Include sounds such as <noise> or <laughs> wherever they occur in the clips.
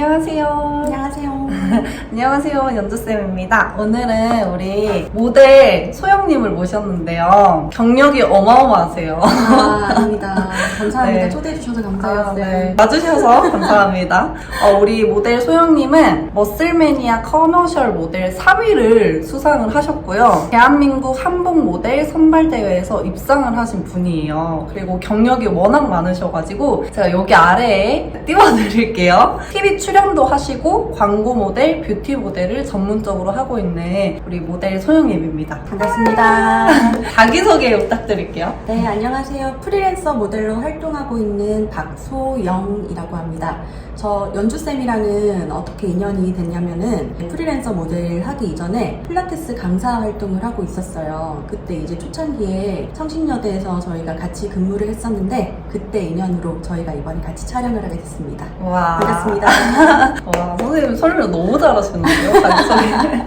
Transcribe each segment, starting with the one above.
안녕하세요. 안녕하세요. <laughs> 안녕하세요. 연주쌤입니다. 오늘은 우리 모델 소영님을 모셨는데요. 경력이 어마어마하세요. 아, <laughs> 아닙니다. 감사합니다. 네. 초대해주셔서 아, 감사해요. 네. 와주셔서 <laughs> 감사합니다. 어, 우리 모델 소영님은 머슬매니아 커머셜 모델 3위를 수상을 하셨고요. 대한민국 한복 모델 선발대회에서 입상을 하신 분이에요. 그리고 경력이 워낙 많으셔가지고 제가 여기 아래에 띄워드릴게요. TV 출연도 하시고 광고 모델, 뷰티 모델을 전문적으로 하고 있는 우리 모델 소영님입니다. 반갑습니다. <laughs> 자기소개 부탁드릴게요. 네, 안녕하세요. 프리랜서 모델로 활동하고 있는 박소영이라고 합니다. 저 연주쌤이랑은 어떻게 인연이 됐냐면은 프리랜서 모델 하기 이전에 필라테스 강사 활동을 하고 있었어요. 그때 이제 초창기에 성신여대에서 저희가 같이 근무를 했었는데 그때 인연으로 저희가 이번에 같이 촬영을 하게 됐습니다. 와. 반갑습니다. <laughs> 와, 선생님 설명 너무 잘하시는데요, <laughs> 자기소개.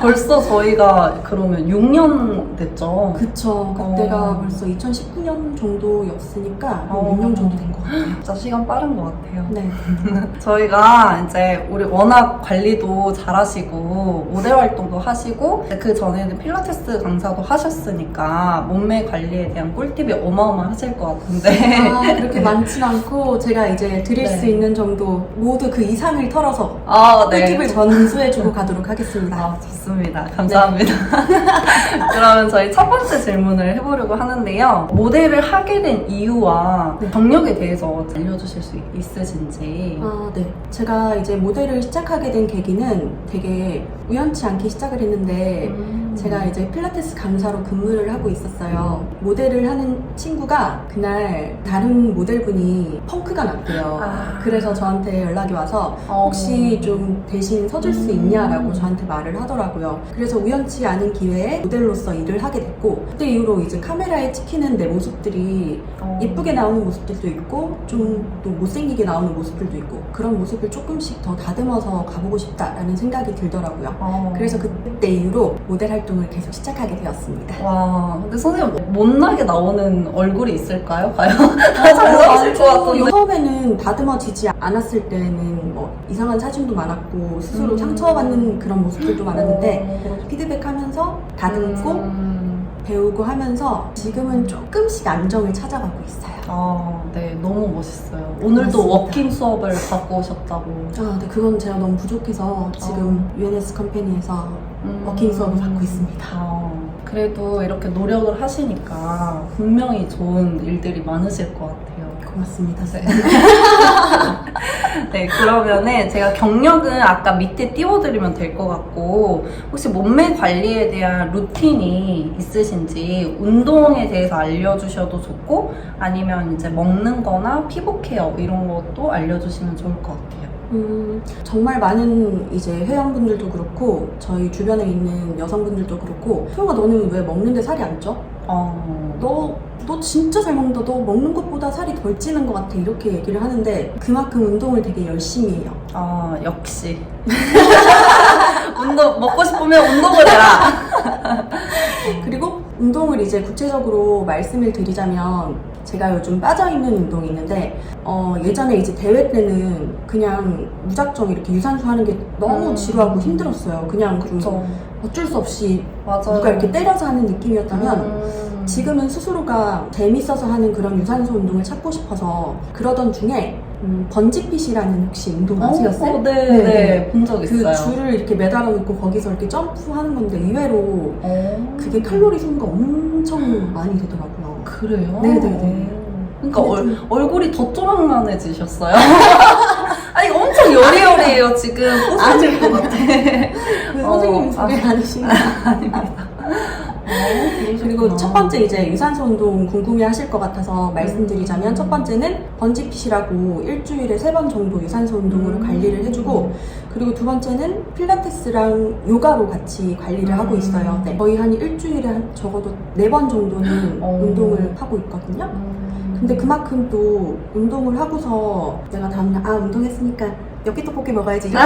벌써 저희가 그러면 6년 됐죠? 그쵸. 그때가 어. 벌써 2019년 정도였으니까 어. 6년 정도 된 것 같아요. 진짜 시간 빠른 것 같아요. 네. <laughs> 저희가 이제 우리 워낙 관리도 잘하시고 모델 활동도 하시고 그 전에는 필라테스 강사도 하셨으니까 몸매 관리에 대한 꿀팁이 어마어마하실 것 같은데 아, 그렇게 많진 않고 제가 이제 드릴 네. 수 있는 정도 모두 그 이상을 털어서 아, 꿀팁을 전수해주고 가도록 하겠습니다. 아, 좋습니다. 감사합니다. <laughs> 그러면 저희 첫 번째 질문을 해보려고 하는데요. 모델을 하게 된 이유와 네. 경력에 대해서 알려주실 수 있으신지. 아, 네. 제가 이제 모델을 시작하게 된 계기는 되게 우연치 않게 시작을 했는데 음. 제가 이제 필라테스 강사로 근무를 하고 있었어요. 모델을 하는 친구가 그날 다른 모델분이 펑크가 났대요. 아. 그래서 저한테 연락이 와서 어. 혹시 좀 대신 서줄 수 음. 있냐라고 저한테 말을 하더라고요. 그래서 우연치 않은 기회에 모델로서 일을 하게 됐고 그때 이후로 이제 카메라에 찍히는 내 모습들이 어. 예쁘게 나오는 모습들도 있고 좀 또 못생기게 나오는 모습들도 있고 그런 모습을 조금씩 더 다듬어서 가보고 싶다라는 생각이 들더라고요. 어. 그래서 그때 이후로 모델 활동을 계속 시작하게 되었습니다. 와, 근데 선생님 못나게 나오는 얼굴이 있을까요? <laughs> 과연? 아, 잘 나오실 것 같은데. 처음에는 다듬어지지 않았을 때는 뭐 이상한 사진도 많았고 스스로 음. 상처받는 그런 모습들도 많았는데 어. 피드백하면서 다듬고 음. 배우고 하면서 지금은 조금씩 안정을 찾아가고 있어요. 아, 네, 너무 멋있어요. 오늘도. 워킹 수업을 받고 오셨다고. 아, 네, 그건 제가 너무 부족해서 지금 UNS 컴퍼니에서 음. 워킹 수업을 받고 있습니다. 아, 그래도 이렇게 노력을 하시니까 분명히 좋은 일들이 많으실 것 같아요. 고맙습니다. 네. <laughs> 네, 그러면은 제가 경력은 아까 밑에 띄워드리면 될 것 같고, 혹시 몸매 관리에 대한 루틴이 있으신지, 운동에 대해서 알려주셔도 좋고, 아니면 이제 먹는 거나 피부 케어 이런 것도 알려주시면 좋을 것 같아요. 음, 정말 많은 이제 회원분들도 그렇고 저희 주변에 있는 여성분들도 그렇고 소영아 너는 왜 먹는데 살이 안 쪄? 어, 너, 너 진짜 잘 먹는다. 너 먹는 것보다 살이 덜 찌는 것 같아. 이렇게 얘기를 하는데 그만큼 운동을 되게 열심히 해요. 아, 역시. <laughs> 운동, 먹고 싶으면 운동을 해라. <laughs> 그리고 운동을 이제 구체적으로 말씀을 드리자면 제가 요즘 빠져있는 운동이 있는데 어, 예전에 이제 대회 때는 그냥 무작정 이렇게 유산소 하는 게 너무 음. 지루하고 힘들었어요. 그냥 좀 그쵸. 어쩔 수 없이 맞아요. 누가 이렇게 때려서 하는 느낌이었다면 음. 지금은 스스로가 재밌어서 하는 그런 유산소 운동을 찾고 싶어서 그러던 중에 음, 번지핏이라는 혹시 운동 아세요? 어, 쌤? 네, 네, 네, 본적그 있어요. 줄을 이렇게 매달아 놓고 거기서 이렇게 점프하는 건데 의외로 어. 그게 칼로리 소모가 엄청 많이 되더라고요. 그래요? 네네네. 그러니까 얼, 좀- 얼굴이 더 쪼랑만해지셨어요. <laughs> 아니 엄청 여리여리해요 지금 포스질 것 같아. 그 어, 선생님이 소개 아. 아니신 <laughs> 가? 그리고 첫 번째 이제 유산소 운동 궁금해 하실 것 같아서 말씀드리자면 음. 첫 번째는 번지핏이라고 일주일에 세 번 정도 유산소 운동으로 음. 관리를 해주고 그리고 두 번째는 필라테스랑 요가로 같이 관리를 하고 있어요. 네. 거의 한 일주일에 한 적어도 네 번 정도는 어. 운동을 하고 있거든요. 음. 근데 그만큼 또 운동을 하고서 내가 다음날 아 운동했으니까 엽기 떡볶이 먹어야지 <laughs>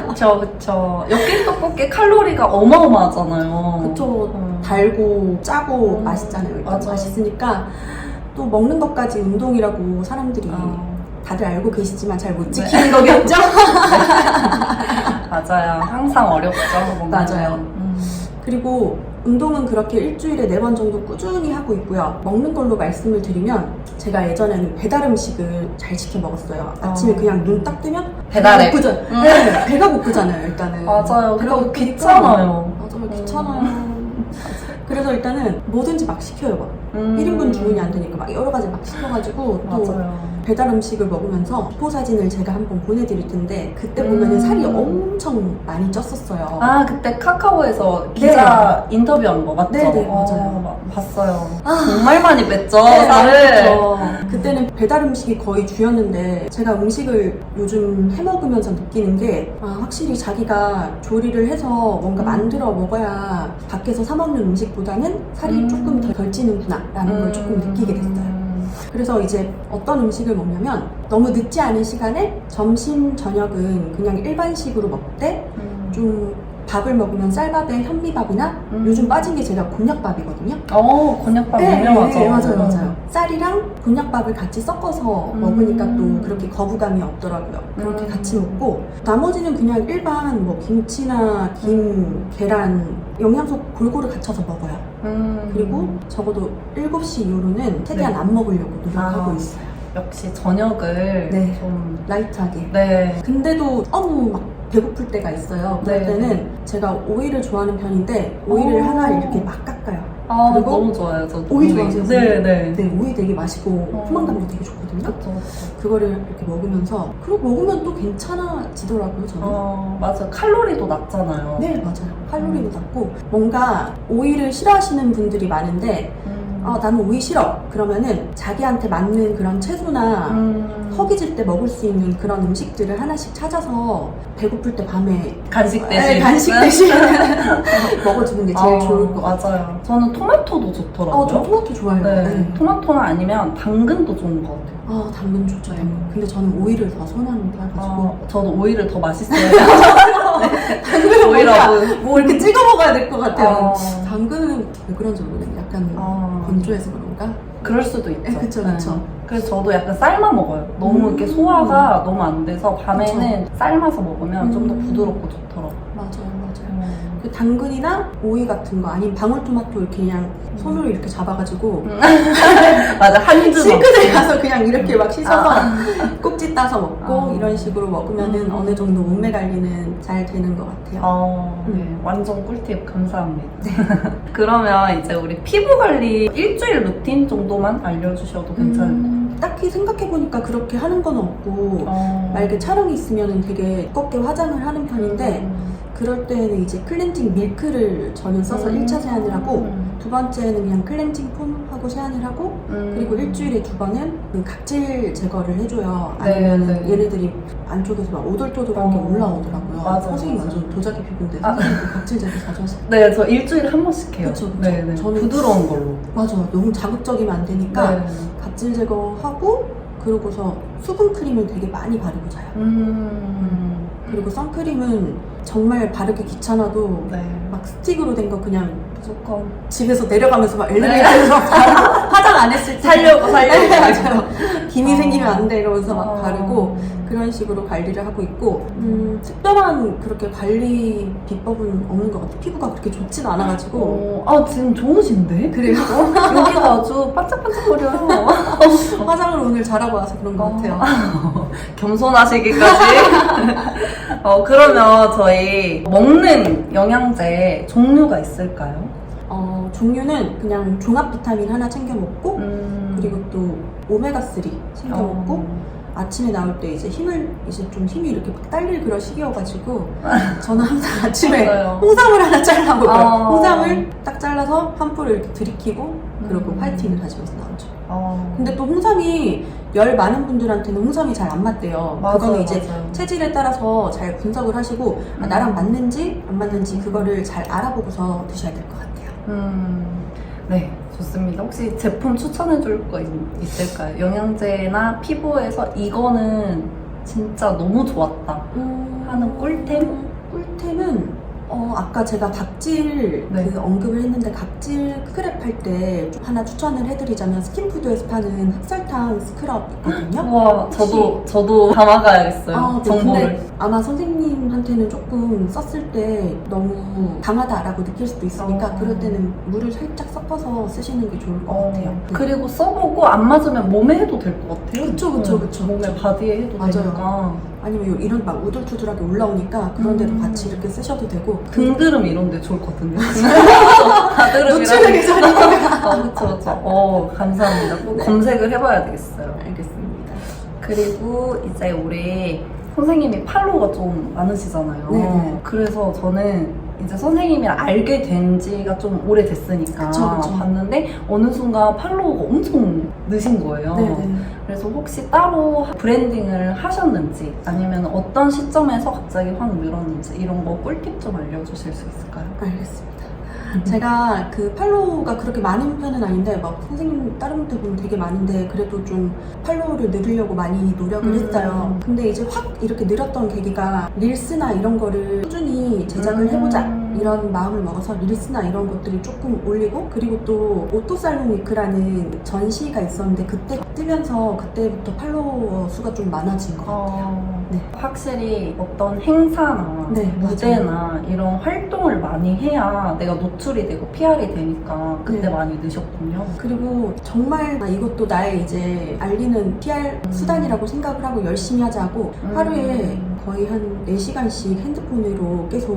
그쵸 그쵸. 엽기 떡볶이 칼로리가 어마어마하잖아요. 그쵸 음. 달고 짜고 음, 맛있잖아요. 일단 맞아. 맛있으니까 또 먹는 것까지 운동이라고 사람들이 아, 다들 알고 계시지만 잘못 네. 지키는 거겠죠? <laughs> 맞아요. 항상 어렵죠. 뭔가. 맞아요. 음. 그리고 운동은 그렇게 일주일에 네 번 정도 꾸준히 하고 있고요. 먹는 걸로 말씀을 드리면 제가 예전에는 배달 음식을 잘 시켜 먹었어요. 아침에 어. 그냥 눈 딱 뜨면 배달앱. 고프잖 음. 네, 배가 고프잖아요. 일단은 맞아요. 배가 그리고 귀찮아요. 맞아요. 귀찮아요. <laughs> 그래서 일단은 뭐든지 막 시켜요. 막 음. 1인분 주문이 안 되니까 막 여러 가지 막 시켜가지고 또 맞아요. 배달 음식을 먹으면서 포 사진을 제가 한번 보내드릴 텐데 그때 보면은 음. 살이 엄청 많이 쪘었어요. 아 그때 카카오에서 기자 인터뷰한 거 맞죠? 네, 네, 어, 맞아요. 마- 봤어요. 아. 정말 많이 뺐죠 네, 살을. 그렇죠. 그때는 배달 음식이 거의 주였는데 제가 음식을 요즘 해 먹으면서 느끼는 게 아, 확실히 자기가 조리를 해서 뭔가 음. 만들어 먹어야 밖에서 사 먹는 음식보다는 살이 음. 조금 더덜 찌는구나라는 걸 조금 느끼게 됐어요. 음. 그래서 이제 어떤 음식을 먹냐면 너무 늦지 않은 시간에 점심 저녁은 그냥 일반식으로 먹되 음. 좀 밥을 먹으면 쌀밥에 현미밥이나 음. 요즘 빠진 게 제가 곤약밥이거든요. 어 곤약밥 네, 유명하죠. 네, 맞아요, 맞아요. 쌀이랑 곤약밥을 같이 섞어서 음. 먹으니까 또 그렇게 거부감이 없더라고요. 그렇게 음. 같이 먹고 나머지는 그냥 일반 뭐 김치나 김, 계란 영양소 골고루 갖춰서 먹어요. 음. 그리고 적어도 7시 이후로는 최대한 네. 안 먹으려고 노력하고 아. 있어요. 역시 저녁을 네. 좀 라이트하게. 네. 근데도 너무 막 배고플 때가 있어요. 그럴 네. 때는 제가 오이를 좋아하는 편인데 오이를 오. 하나 이렇게 막 깎아요. 아 그리고 너무 좋아요. 저도 오이 좋아하세요? 네, 네. 네, 오이 되게 맛있고 어. 포만감도 되게 좋거든요. 그쵸, 그쵸. 그거를 이렇게 먹으면서 그리고 먹으면 또 괜찮아지더라고요 저는 어, 맞아. 칼로리도 낮잖아요. 네 맞아요 칼로리도 낮고 뭔가 오이를 싫어하시는 분들이 많은데 음. 아 나는 오이 싫어 그러면은 자기한테 맞는 그런 채소나 음. 허기질 때 먹을 수 있는 그런 음식들을 하나씩 찾아서 배고플 때 밤에 간식 네, 대신 간식 대신 <laughs> 먹어주는 게 제일 어, 좋을 것 같아요 맞아요. 저는 토마토도 좋더라고요. 어, 저 토마토 좋아해요 네. 네. 토마토나 아니면 당근도 좋은 것 같아요. 아 당근 좋죠 당근 근데 저는 오이를 더 선호하는 편이가지고 어, 저도 오이를 더 맛있어요. <laughs> 당근은 뭔가 오이라고. 뭐 이렇게 찍어 먹어야 될 것 같아요. 어. 당근은 왜 그런지 모르겠네. 약간 어. 건조해서 그런가? 그럴 수도 있죠. 네, 그쵸, 그쵸. 그래서 저도 약간 삶아 먹어요. 너무 음. 이렇게 소화가 너무 안 돼서 밤에는 삶아서 먹으면 좀더 음. 부드럽고 좋더라고요. 당근이나 오이 같은 거 아니면 방울토마토 이렇게 그냥 손으로 이렇게 잡아가지고 음. <laughs> 맞아, 한줌 <laughs> 싱크대에 가서 그냥 이렇게 막 씻어서 꼭지 따서 먹고 아. 이런 식으로 먹으면은 음. 어느 정도 몸매 관리는 잘 되는 것 같아요. 어, 네. 음. 완전 꿀팁 감사합니다. <laughs> 그러면 이제 우리 피부 관리 일주일 루틴 정도만 알려주셔도 괜찮을까요? 음, 딱히 생각해보니까 그렇게 하는 건 없고 어. 만약에 촬영이 있으면 되게 두껍게 화장을 하는 편인데 음. 그럴 때는 이제 클렌징 밀크를 저는 써서 음. 1차 세안을 하고 음. 두 번째는 그냥 클렌징 폼하고 세안을 하고 음. 그리고 일주일에 두 번은 그 각질 제거를 해줘요. 네, 아니면 네. 얘네들이 안쪽에서 막 오돌토돌한 게 어. 올라오더라고요. 맞아, 선생님 맞아. 완전 도자기 피부인데 아. 선생님 그 각질 제거 자주 하세요. 네, 저 일주일에 한 번씩 해요. 그쵸, 그쵸. 네, 네. 저는- 부드러운 걸로. 맞아요. 너무 자극적이면 안 되니까 네. 각질 제거하고 그러고서 수분 크림을 되게 많이 바르고 자요. 음. 그리고 선크림은 정말 바르기 귀찮아도 네. 막 스틱으로 된 거 그냥 무조건 집에서 내려가면서 막 엘리베이터에서 바르고 화장 안 했을 때 살려고, 살려고. <laughs> 네, 맞아요. 김이 어. 생기면 안 돼 이러면서 막 어. 바르고 그런 식으로 관리를 하고 있고 음, 특별한 그렇게 관리 비법은 없는 것 같아요. 피부가 그렇게 좋진 않아가지고 어, 아, 지금 좋으신데? 그래요. 여기가 아주 반짝반짝거려요. <laughs> 화장을 오늘 잘하고 와서 그런 것 같아요. <laughs> 겸손하시기까지. <laughs> 어, 그러면 저희 먹는 영양제 종류가 있을까요? 어, 종류는 그냥 종합 비타민 하나 챙겨 먹고 음. 그리고 또 오메가 3 챙겨 어. 먹고 아침에 나올 때 이제 힘을 이제 좀 힘이 이렇게 막 딸릴 그런 시기여가지고 <laughs> 저는 항상 아침에 맞아요. 홍삼을 하나 잘라 먹어요. 아. 홍삼을 딱 잘라서 한 뿔을 이렇게 들이키고 그리고 음. 파이팅을 하시면서 나오죠. 어. 근데 또 홍삼이 열 많은 분들한테는 홍삼이 잘 안 맞대요. 맞아요, 그거는 이제 맞아요. 체질에 따라서 잘 분석을 하시고 아, 음. 나랑 맞는지 안 맞는지 그거를 잘 알아보고서 드셔야 될 것 같아요. 음, 네, 좋습니다. 혹시 제품 추천해 줄 거 있을까요? 영양제나 피부에서 이거는 진짜 너무 좋았다. 음, 하는 꿀템? 꿀템은 어, 아까 제가 각질 네. 그 언급을 했는데 각질 스크랩 할 때 하나 추천을 해드리자면 스킨푸드에서 파는 흑설탕 스크럽 있거든요. <gasps> 와, 저도, 저도 담아가야겠어요. 아, 네, 정보를. 아마 선생님한테는 조금 썼을 때 너무 강하다라고 느낄 수도 있으니까 어. 그럴 때는 물을 살짝 섞어서 쓰시는 게 좋을 것 어, 같아요. 네. 그리고 써보고 안 맞으면 몸에 해도 될 것 같아요. 그쵸, 그쵸, 응, 그쵸, 몸에. 바디에 해도 맞아요. 되니까. 아니면 요- 이런 막 우둘투둘하게 올라오니까 그런 데도 음. 같이 이렇게 쓰셔도 되고 등드름 이런 데 좋거든요. 가드름이랑. 노출을 괜찮으니까. 어, 그쵸, 그쵸. 어, 감사합니다. 꼭 네. 검색을 해봐야 되겠어요. 알겠습니다. 그리고 이제 우리 선생님이 팔로워가 좀 많으시잖아요. 네. 그래서 저는 이제 선생님이랑 알게 된 지가 좀 오래됐으니까 그쵸, 그쵸. 봤는데 어느 순간 팔로워가 엄청 느신 거예요. 네네. 그래서 혹시 따로 브랜딩을 하셨는지 아니면 어떤 시점에서 갑자기 확 늘었는지 이런 거 꿀팁 좀 알려주실 수 있을까요? 알겠습니다. 제가 그 팔로우가 그렇게 많은 편은 아닌데 막 선생님 다른 분들 보면 되게 많은데 그래도 좀 팔로우를 늘리려고 많이 노력을 음. 했어요. 근데 이제 확 이렇게 늘었던 계기가 릴스나 이런 거를 꾸준히 제작을 음. 해보자 이런 마음을 먹어서 릴스나 이런 것들을 조금 올리고 그리고 또 오토살롱 위크라는 전시가 있었는데 그때 뜨면서 그때부터 팔로워 수가 좀 많아진 것 같아요. 어, 네. 확실히 어떤 행사나 네, 무대나 이런 활동을 많이 해야 내가 노출이 되고 PR이 되니까 그때 네. 많이 느셨군요. 그리고 정말 아, 이것도 나의 이제 알리는 PR 음. 수단이라고 생각을 하고 열심히 하자고 음. 하루에 거의 한 4시간씩 핸드폰으로 계속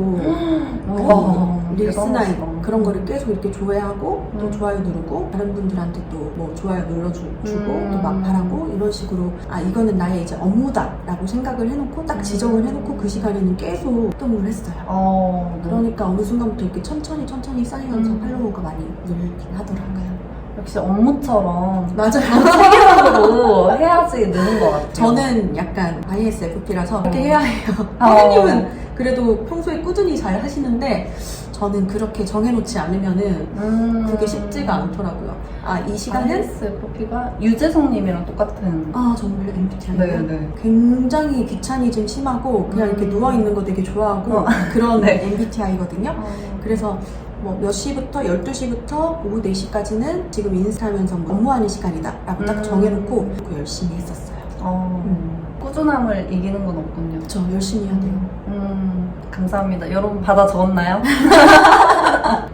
와, 그 릴스나 대단하시다. 그런 거를 계속 이렇게 조회하고 또 음. 좋아요 누르고 다른 분들한테 또 뭐 좋아요 눌러주고 음. 또 막팔하고 이런 식으로 아 이거는 나의 이제 업무다 라고 생각을 해놓고 딱 지정을 음. 해놓고 그 시간에는 계속 활동을 했어요 어, 그러니까 어느 순간부터 이렇게 천천히 천천히 쌓이면서 음. 팔로워가 많이 늘긴 하더라고요 역시 업무처럼 맞아요 체계적으로 해야지 느는 것 같아요. 저는 약간 ISFP라서 그렇게 어. 해야 해요. 어. 선생님은 그래도 평소에 꾸준히 잘 하시는데 저는 그렇게 정해놓지 않으면은 음. 그게 쉽지가 않더라고요. 아, 이 시간은? ISFP가 유재성님이랑 똑같은. 아, 정말 MBTI예요? 네. 굉장히 귀차니즘 심하고 그냥 이렇게 음. 누워있는 거 되게 좋아하고 어. 그런 <laughs> 네. MBTI거든요. 그래서 뭐 몇 시부터 12시부터 오후 4시까지는 지금 인스타하면서 뭐 업무하는 시간이다 라고 딱 음. 정해놓고 그 열심히 했었어요. 어, 음. 꾸준함을 이기는 건 없군요. 저 열심히 해야 돼요. 음, 감사합니다. 여러분 받아 적었나요? <laughs>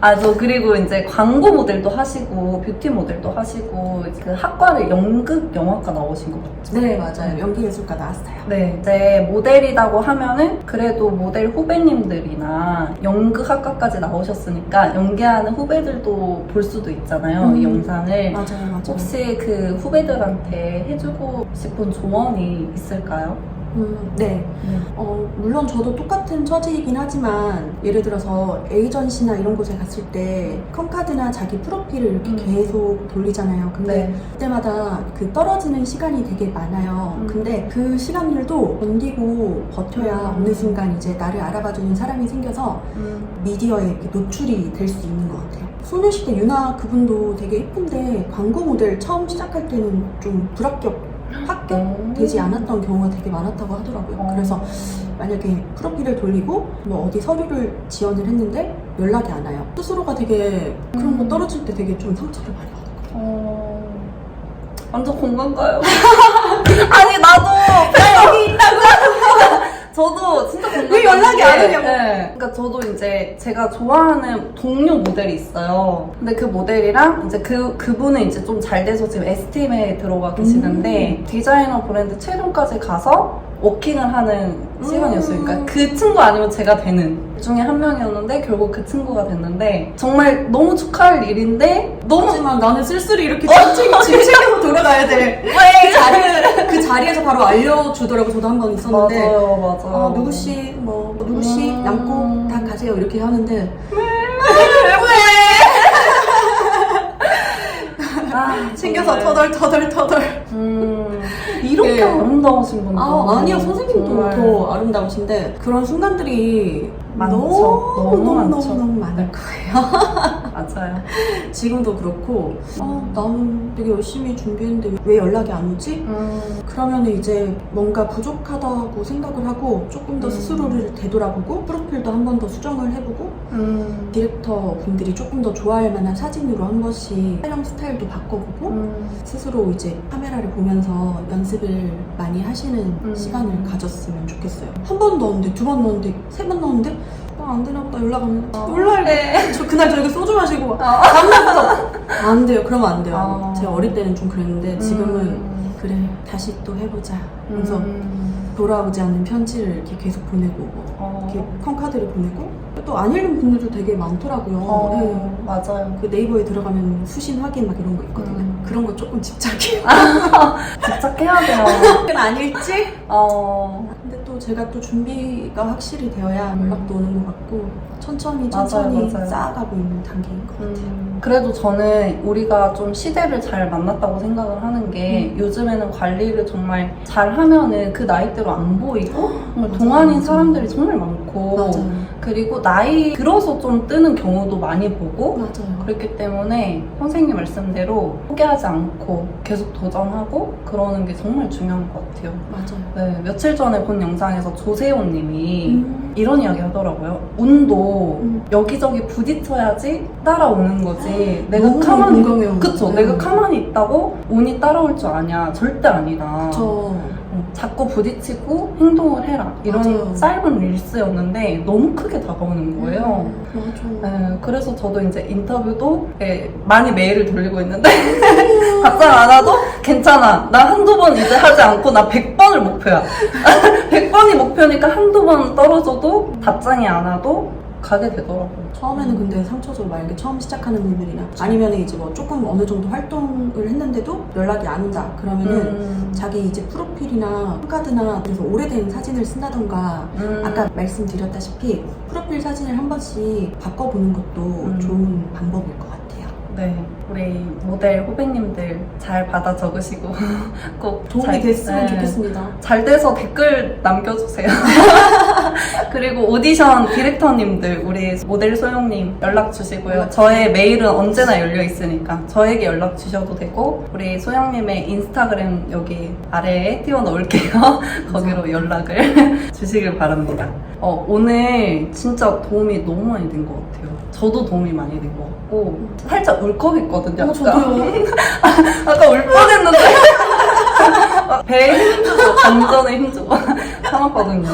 아, 저 그리고 이제 광고 모델도 하시고 뷰티 모델도 하시고 그 학과를 연극 영화과 나오신 거 맞죠? 네, 맞아요. 연기예술과 나왔어요. 네, 이제 모델이라고 하면은 그래도 모델 후배님들이나 연극학과까지 나오셨으니까 연기하는 후배들도 볼 수도 있잖아요, 이 음. 영상을. 맞아요, 맞아요. 혹시 그 후배들한테 해주고 싶은 조언이 있을까요? 음, 네. 어, 물론 저도 똑같은 처지이긴 하지만 예를 들어서 에이전시나 이런 곳에 갔을 때 컴카드나 자기 프로필을 이렇게 음. 계속 돌리잖아요. 근데 네. 그때마다 그 떨어지는 시간이 되게 많아요. 음. 근데 그 시간들도 견디고 버텨야 음. 어느 순간 이제 나를 알아봐주는 사람이 생겨서 음. 미디어에 이렇게 노출이 될 수 있는 것 같아요. 소녀시대 유나 그분도 되게 예쁜데 광고 모델 처음 시작할 때는 좀 불합격, 합격되지 않았던 경우가 되게 많았다고 하더라고요. 어. 그래서 만약에 프로필을 돌리고 뭐 어디 서류를 지원을 했는데 연락이 안 와요. 스스로가 되게 그런 거 음. 떨어질 때 되게 좀 상처를 많이 받아요. 어... 완전 공감 가요. <laughs> 아니 나도 여기 있다고. 저도 진짜. 왜 연락이 안 오냐고. 네. 그러니까 저도 이제 제가 좋아하는 동료 모델이 있어요. 근데 그 모델이랑 이제 그 그분은 이제 좀 잘 돼서 지금 S팀에 들어가 계시는데 음. 디자이너 브랜드 최종까지 가서 워킹을 하는 시간이었어요. 그러니까 음. 그 친구 아니면 제가 되는 그 중에 한 명이었는데 결국 그 친구가 됐는데 정말 너무 축하할 일인데 너무 하지만 나는 쓸쓸히 이렇게 진실하고 돌아가야 돼. <laughs> 왜 그, 자리, 그 자리에서 바로 알려주더라고. 저도 한 번 있었는데. 맞아요, 맞아요. 어, 누구 씨, 뭐, 누구 씨 음. 남고 다 가세요. 이렇게 하는데. <laughs> 아, 챙겨서 정말. 터덜 터덜 터덜. 음, 이렇게 네. 아름다우신 분도 아, 아니요. 선생님도 정말 더 아름다우신데 그런 순간들이 많죠. 너무 너무 너무. 너무 많을 네. 거예요. <laughs> 맞아요. 지금도 그렇고 어, 나는 되게 열심히 준비했는데 왜 연락이 안 오지? 음, 그러면 이제 뭔가 부족하다고 생각을 하고 조금 더 음. 스스로를 되돌아보고 프로필도 한 번 더 수정을 해보고 음, 디렉터 분들이 조금 더 좋아할 만한 사진으로 한 번씩 촬영 스타일도 바꿔보고 음, 스스로 이제 카메라를 보면서 연습을 많이 하시는 음. 시간을 가졌으면 좋겠어요. 한 번 넣었는데, 두 번 넣었는데, 세 번 넣었는데, 아, 안 되나 보다 연락하면 어. 몰라요. 네. 저 그날 저녁에 소주 마시고 막 어. 밤낮부터 안 돼요. 그러면 안 돼요. 어. 제가 어릴 때는 좀 그랬는데 지금은 음, 그래 다시 또 해보자. 그래서 음, 돌아오지 않는 편지를 이렇게 계속 보내고 뭐 어, 이렇게 펑카드를 보내고 또 안 읽는 분들도 되게 많더라고요. 어, 네. 맞아요. 그 네이버에 들어가면 수신 확인 막 이런 거 있거든요. 음. 그런 거 조금 집착해요. <laughs> 집착해야 돼요. 안 읽지? 어, 근데 또 제가 또 준비가 확실히 되어야 음. 연락도 오는 것 같고 천천히 맞아요, 천천히 맞아요. 쌓아가고 있는 단계인 것 같아요. 음, 그래도 저는 우리가 좀 시대를 잘 만났다고 생각을 하는 게 음. 요즘에는 관리를 정말 잘 하면은 그 나이대로 안 보이고 <gasps> 정말 동안인. 사람들이 정말 많고 맞아요. 그리고 나이 들어서 좀 뜨는 경우도 많이 보고 맞아요. 그렇기 때문에 선생님 말씀대로 포기하지 않고 계속 도전하고 그러는 게 정말 중요한 것 같아요. 맞아요. 네, 며칠 전에 본 영상에서 조세호 님이 음. 이런 이야기 하더라고요. 운도 음. 여기저기 부딪혀야지 따라오는 거지. 내가 너무 가만히 공감해요. 그쵸. 네. 내가 가만히 있다고 운이 따라올 줄 아냐? 절대 아니다. 저 어, 자꾸 부딪히고 행동을 해라. 이런 맞아요. 짧은 릴스였는데 너무 크게 다가오는 거예요. 맞아. 네, 그래서 저도 이제 인터뷰도 예, 많이 메일을 돌리고 있는데 <laughs> 답장 안 와도 괜찮아. 나 한두 번 이제 하지 않고 나 100번을 목표야. <laughs> 100번이 목표니까 한두 번 떨어져도 답장이 안 와도 가게 되더라고요. 처음에는 근데 상처죠. 만약에 처음 시작하는 분들이나 아니면 이제 뭐 조금 어느 정도 활동을 했는데도 연락이 안 온다. 그러면은 음, 자기 이제 프로필이나 카드나 그래서 오래된 사진을 쓴다던가 음, 아까 말씀드렸다시피 프로필 사진을 한 번씩 바꿔보는 것도 음. 좋은 방법일 것 같아요. 네, 우리 모델 후배님들 잘 받아 적으시고 <laughs> 꼭 도움이 잘- 됐으면 네. 좋겠습니다. 잘 돼서 댓글 남겨주세요. <laughs> <laughs> 그리고 오디션 디렉터님들, 우리 모델 소영님 연락 주시고요. 저의 메일은 언제나 열려 있으니까 저에게 연락 주셔도 되고, 우리 소영님의 인스타그램 여기 아래에 띄워 놓을게요. <laughs> 거기로 연락을 <laughs> 주시길 바랍니다. 어, 오늘 진짜 도움이 너무 많이 된 것 같아요. 저도 도움이 많이 된 것 같고, 살짝 울컥했거든요. 어, 아까. 저도요. 아까 울 뻔했는데 막 배에 힘주고 관전에 힘주고 참았거든요.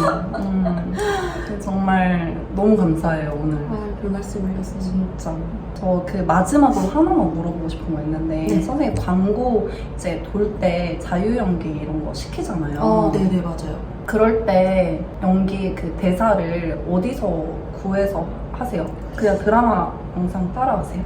음, 정말 너무 감사해요 오늘. 아, 별 말씀을 하시니. 진짜 저 그 마지막으로 하나만 물어보고 싶은 거 있는데 네. 선생님 광고 이제 돌 때 자유 연기 이런 거 시키잖아요. 어, 네네, 맞아요. 그럴 때 연기 그 대사를 어디서 구해서 하세요? 그냥 드라마 영상 따라하세요?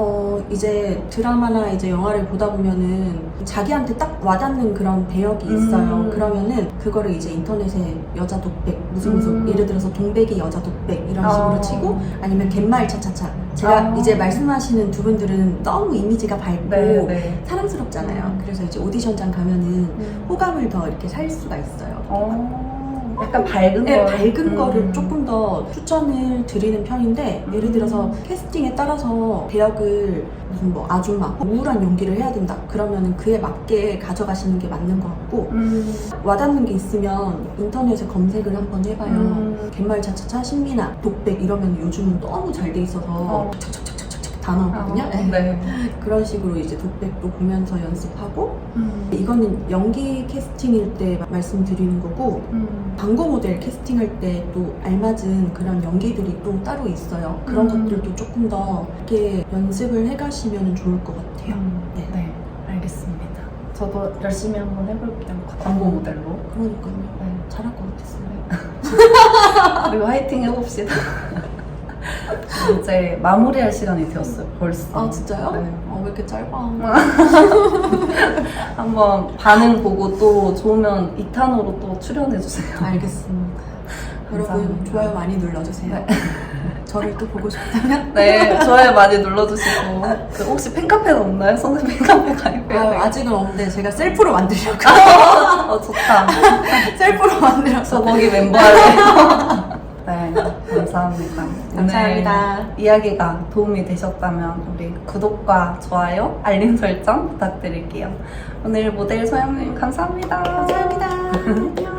어, 이제 드라마나 이제 영화를 보다 보면은 자기한테 딱 와닿는 그런 배역이 있어요. 음. 그러면은 그거를 이제 인터넷에 여자 독백, 무슨 무슨, 음. 예를 들어서 동백이 여자 독백 이런 식으로 어. 치고 아니면 갯말 차차차. 제가 아. 이제 말씀하시는 두 분들은 너무 이미지가 밝고 네, 네. 사랑스럽잖아요. 음. 그래서 이제 오디션장 가면은 호감을 더 이렇게 살 수가 있어요. 어, 약간 밝은 네, 거 밝은 거를 조금 더 추천을 드리는 편인데 음. 예를 들어서 캐스팅에 따라서 배역을 무슨 뭐 아줌마 우울한 연기를 해야 된다 그러면은 그에 맞게 가져가시는 게 맞는 것 같고 음, 와닿는 게 있으면 인터넷에 검색을 한번 해봐요 음. 갯말 차차차 신민아 독백 이러면 요즘은 너무 잘 돼 있어서 어. 척척척 나오거든요 아, 네. 네. 그런 식으로 이제 독백도 보면서 연습하고 음, 이거는 연기 캐스팅일 때 말씀드리는 거고 음. 광고 모델 캐스팅할 때 또 알맞은 그런 연기들이 또 따로 있어요. 그런 음. 것들도 조금 더 이렇게 연습을 해가시면 좋을 것 같아요. 음, 네. 네, 알겠습니다. 저도 열심히 한번 해볼게요. 광고 모델로. 그러니까요. 네. 잘할 것 같았어요. <laughs> 그리고 화이팅 해봅시다. <laughs> 이제 마무리할 시간이 되었어요, 벌써. 아 진짜요? 네. 어, 왜 이렇게 짧아? <laughs> 한번 반응 보고 또 좋으면 2탄으로 또 출연해 주세요. 알겠습니다. <laughs> 여러분 감사합니다. 좋아요 많이 눌러주세요. 네. <laughs> 저를 또 보고 싶다면 네, 좋아요 많이 눌러주시고. 그 혹시 팬카페는 없나요? 선생님 팬카페 가입해야 아. 아직은 없는데 제가 셀프로 만들려고 어, 좋다. 셀프로 만들어서 저 거기 멤버 할래요. 네, 감사합니다. 감사합니다. 오늘 이야기가 도움이 되셨다면 우리 구독과 좋아요, 알림 설정 부탁드릴게요. 오늘 모델 소영님 감사합니다. 감사합니다. 안녕. <laughs>